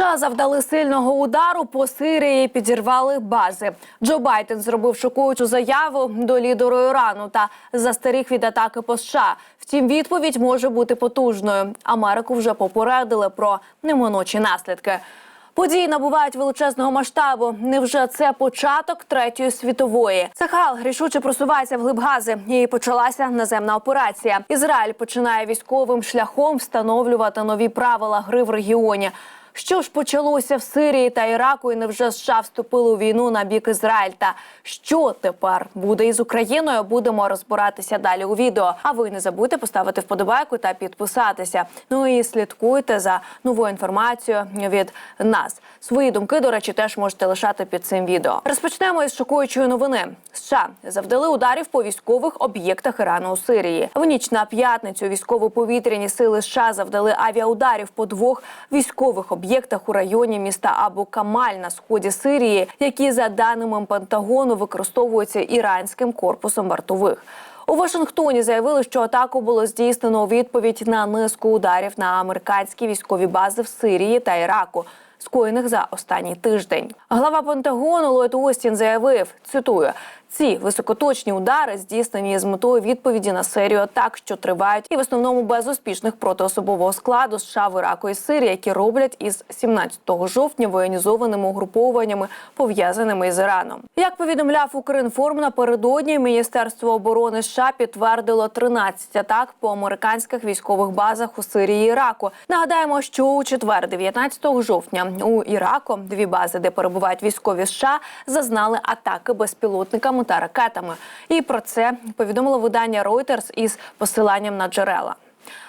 США завдали сильного удару по Сирії, підірвали бази. Джо Байден зробив шокуючу заяву до лідеру Ірану та застеріг від атаки по США. Втім, відповідь може бути потужною. Америку вже попередили про неминучі наслідки. Події набувають величезного масштабу. Невже це початок третьої світової? Сахал рішуче просувається в глиб Гази. І почалася наземна операція. Ізраїль починає військовим шляхом встановлювати нові правила гри в регіоні. Що ж почалося в Сирії та Іраку, і невже США вступили у війну на бік Ізраїль? Та що тепер буде із Україною? Будемо розбиратися далі у відео. А ви не забудьте поставити вподобайку та підписатися. Ну і слідкуйте за новою інформацією від нас. Свої думки, до речі, теж можете лишати під цим відео. Розпочнемо із шокуючої новини. США завдали ударів по військових об'єктах Ірану у Сирії. В ніч на п'ятницю військово-повітряні сили США завдали авіаударів по двох військових об'єктах у районі міста Абу Камаль на сході Сирії, які за даними Пентагону використовуються іранським корпусом вартових. У Вашингтоні заявили, що атаку було здійснено у відповідь на низку ударів на американські військові бази в Сирії та Іраку. Скоєних за останній тиждень глава Пентагону Ллойд Остін заявив: цитую. Ці високоточні удари здійснені з метою відповіді на серію атак, що тривають, і в основному без успішних проти складу США в Іраку і Сирії, які роблять із 17 жовтня воєнізованими угруповуваннями, пов'язаними з Іраном. Як повідомляв Укрінформ напередодні, Міністерство оборони США підтвердило 13 атак по американських військових базах у Сирії і Іраку. Нагадаємо, що у четвер, 19 жовтня, у Іраку дві бази, де перебувають військові США, зазнали атаки безпілотниками та ракетами. І про це повідомило видання Reuters із посиланням на джерела.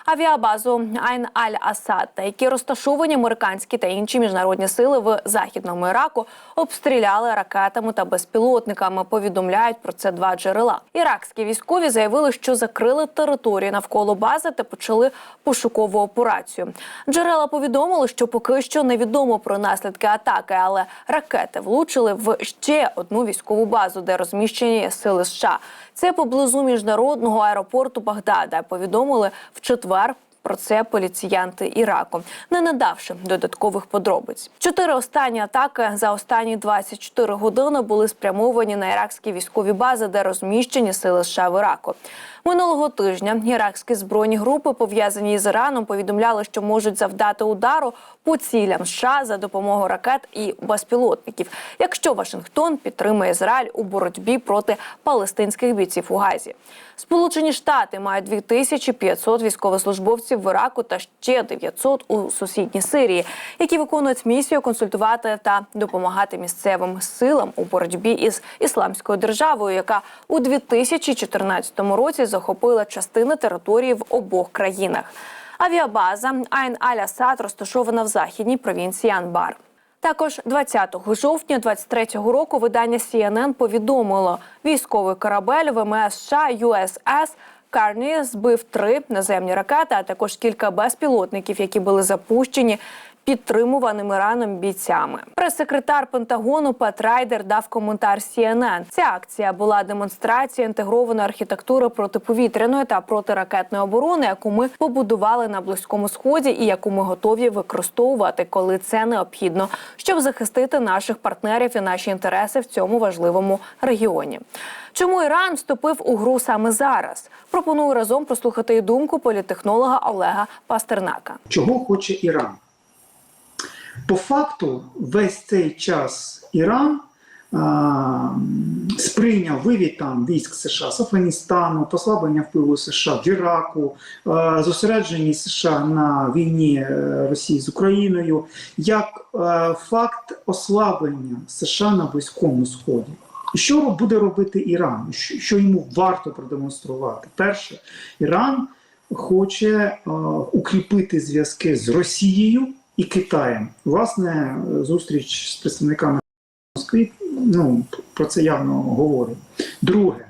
Авіабазу Айн Аль Асад, та які розташовані американські та інші міжнародні сили в західному Іраку, обстріляли ракетами та безпілотниками. Повідомляють про це два джерела. Іракські військові заявили, що закрили територію навколо бази та почали пошукову операцію. Джерела повідомили, що поки що невідомо про наслідки атаки, але ракети влучили в ще одну військову базу, де розміщені сили США. Це поблизу міжнародного аеропорту Багдада. Повідомили в четвер. Про це поліціянти Іраку, не надавши додаткових подробиць. Чотири останні атаки за останні 24 години були спрямовані на іракські військові бази, де розміщені сили США в Іраку. Минулого тижня іракські збройні групи, пов'язані з Іраном, повідомляли, що можуть завдати удару по цілям США за допомогою ракет і безпілотників, якщо Вашингтон підтримує Ізраїль у боротьбі проти палестинських бійців у Газі. Сполучені Штати мають 2500 військовослужбовців в Іраку та ще 900 у сусідній Сирії, які виконують місію консультувати та допомагати місцевим силам у боротьбі із ісламською державою, яка у 2014 році захопила частини території в обох країнах. Авіабаза Айн Аль Асад розташована в західній провінції Анбар. Також 20 жовтня 23-го року видання CNN повідомило, військовий корабель ВМС США USS Карні збив три наземні ракети, а також кілька безпілотників, які були запущені підтримуваними Іраном бійцями. Прес-секретар Пентагону Пет Райдер дав коментар CNN. Ця акція була демонстрацією інтегрованої архітектури протиповітряної та протиракетної оборони, яку ми побудували на близькому сході, і яку ми готові використовувати, коли це необхідно, щоб захистити наших партнерів і наші інтереси в цьому важливому регіоні. Чому Іран вступив у гру саме зараз? Пропоную разом прослухати думку політехнолога Олега Пастернака. Чого хоче Іран? По факту, весь цей час Іран а, сприйняв вивід там військ США з Афганістану, послаблення впливу США в Іраку, а, зосередженість США на війні е, Росії з Україною як е, факт ослаблення США на Близькому Сході. Що буде робити Іран? Що, йому варто продемонструвати? Перше, Іран хоче е, укріпити зв'язки з Росією і Китаєм. Власне, зустріч з представниками Москви ну, про це явно говорить. Друге,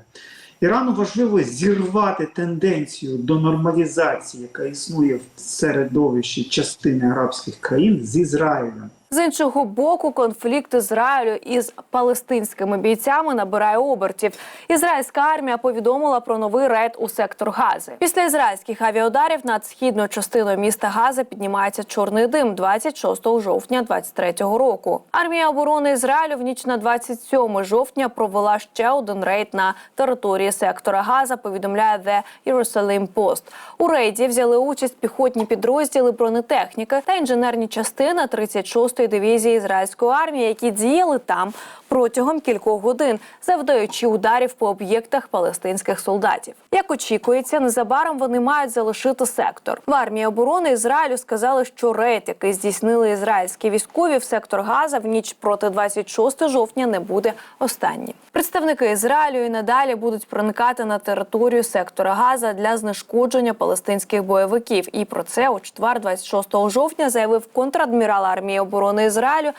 Ірану важливо зірвати тенденцію до нормалізації, яка існує в середовищі частини арабських країн з Ізраїлем. З іншого боку, конфлікт Ізраїлю із палестинськими бійцями набирає обертів. Ізраїльська армія повідомила про новий рейд у сектор Гази. Після ізраїльських авіаударів над східною частиною міста Газа піднімається чорний дим 26 жовтня 23-го року. Армія оборони Ізраїлю в ніч на 27 жовтня провела ще один рейд на території сектора Газа. Повідомляє The Jerusalem Post. У рейді взяли участь піхотні підрозділи бронетехніки та інженерні частини 36-ї дивізії ізраїльської армії, які діяли там протягом кількох годин, завдаючи ударів по об'єктах палестинських солдатів. Як очікується, незабаром вони мають залишити сектор. В армії оборони Ізраїлю сказали, що рейд, який здійснили ізраїльські військові в сектор Газа в ніч проти 26 жовтня, не буде останнім. Представники Ізраїлю і надалі будуть проникати на територію сектора Газа для знешкодження палестинських бойовиків. І про це у четвер, 26 жовтня, заявив контрадмірал армії оборони Ізраїлю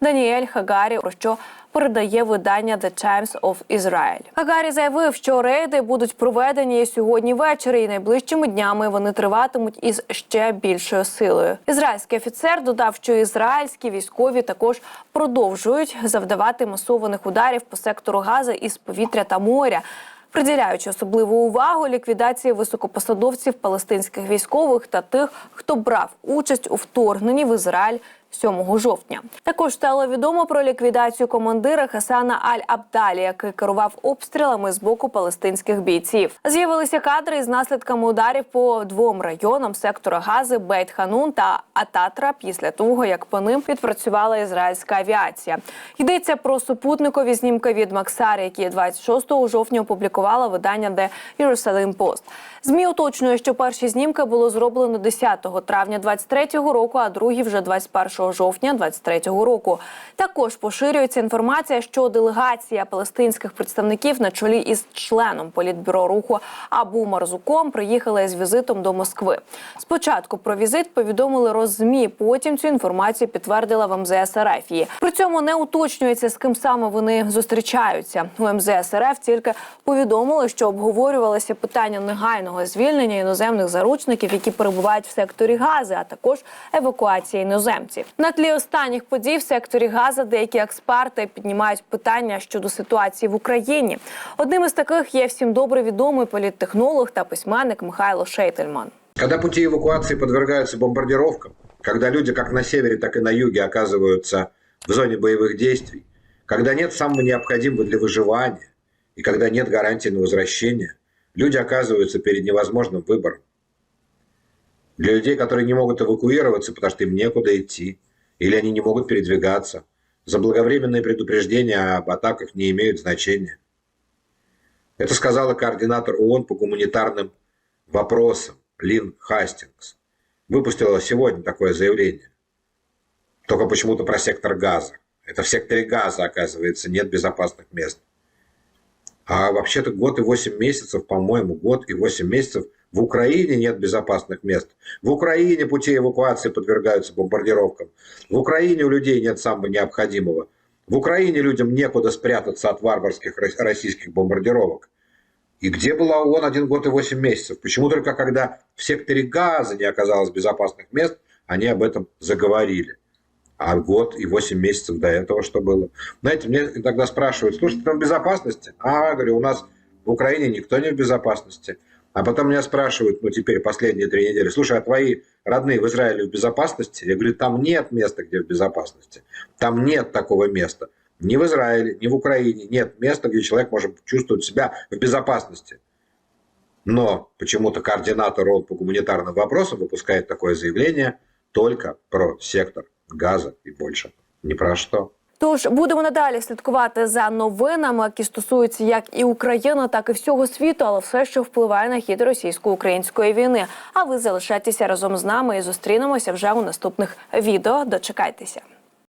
Даніель Хагарі, про що передає видання The Times of Israel. Хагарі заявив, що рейди будуть проведені сьогодні ввечері, і найближчими днями вони триватимуть із ще більшою силою. Ізраїльський офіцер додав, що ізраїльські військові також продовжують завдавати масованих ударів по сектору Газа із повітря та моря. Приділяючи особливу увагу ліквідації високопосадовців палестинських військових та тих, хто брав участь у вторгненні в Ізраїль 7 жовтня. Також стало відомо про ліквідацію командира Хасана Аль-Абдалі, який керував обстрілами з боку палестинських бійців. З'явилися кадри із наслідками ударів по двом районам сектора Гази Бейт-Ханун та Ататра після того, як по ним відпрацювала ізраїльська авіація. Йдеться про супутникові знімки від Максари, які 26 жовтня опублікувала видання The Jerusalem Post. ЗМІ уточнює, що перші знімки було зроблено 10 травня 23-го року, а другі вже 21 жовтня 23-го року. Також поширюється інформація, що делегація палестинських представників на чолі із членом політбюро руху Абу Марзуком приїхала із візитом до Москви. Спочатку про візит повідомили роззмі. Потім цю інформацію підтвердила в МЗС РФ. При цьому не уточнюється, з ким саме вони зустрічаються. У МЗС РФ тільки повідомили, що обговорювалося питання негайного звільнення іноземних заручників, які перебувають в секторі Гази, а також евакуації іноземців. На тлі останніх подій в секторі Газа деякі експерти піднімають питання щодо ситуації в Україні. Одним із таких є всім добре відомий політтехнолог та письменник Михайло Шейтельман. Когда пути эвакуации подвергаются бомбардировкам, когда люди как на севере, так и на юге оказываются в зоне боевых действий, когда нет самого необходимого для выживания и когда нет гарантии на возвращение, люди оказываются перед невозможным выбором. Для людей, которые не могут эвакуироваться, потому что им некуда идти, или они не могут передвигаться, заблаговременные предупреждения об атаках не имеют значения. Это сказала координатор ООН по гуманитарным вопросам Лин Хастингс. Выпустила сегодня такое заявление. Только почему-то про сектор газа. Это в секторе газа, оказывается, нет безопасных мест. А вообще-то год и 8 месяцев, по-моему, год и 8 месяцев в Украине нет безопасных мест. В Украине пути эвакуации подвергаются бомбардировкам. В Украине у людей нет самого необходимого. В Украине людям некуда спрятаться от варварских рос- российских бомбардировок. И где была ООН один год и 8 месяцев? Почему только когда в секторе газа не оказалось безопасных мест, они об этом заговорили? А год и 8 месяцев до этого что было? Знаете, мне иногда спрашивают, слушай, ты в безопасности? А, говорю, у нас в Украине никто не в безопасности. А потом меня спрашивают, ну теперь последние три недели, слушай, а твои родные в Израиле в безопасности? Я говорю, там нет места, где в безопасности. Там нет такого места. Ни в Израиле, ни в Украине нет места, где человек может чувствовать себя в безопасности. Но почему-то координатор ООН по гуманитарным вопросам выпускает такое заявление только про сектор газа і більше. Ні про що. Тож будемо надалі слідкувати за новинами, які стосуються як і України, так і всього світу, але все, що впливає на хід російсько-української війни. А ви залишайтеся разом з нами і зустрінемося вже у наступних відео. Дочекайтеся.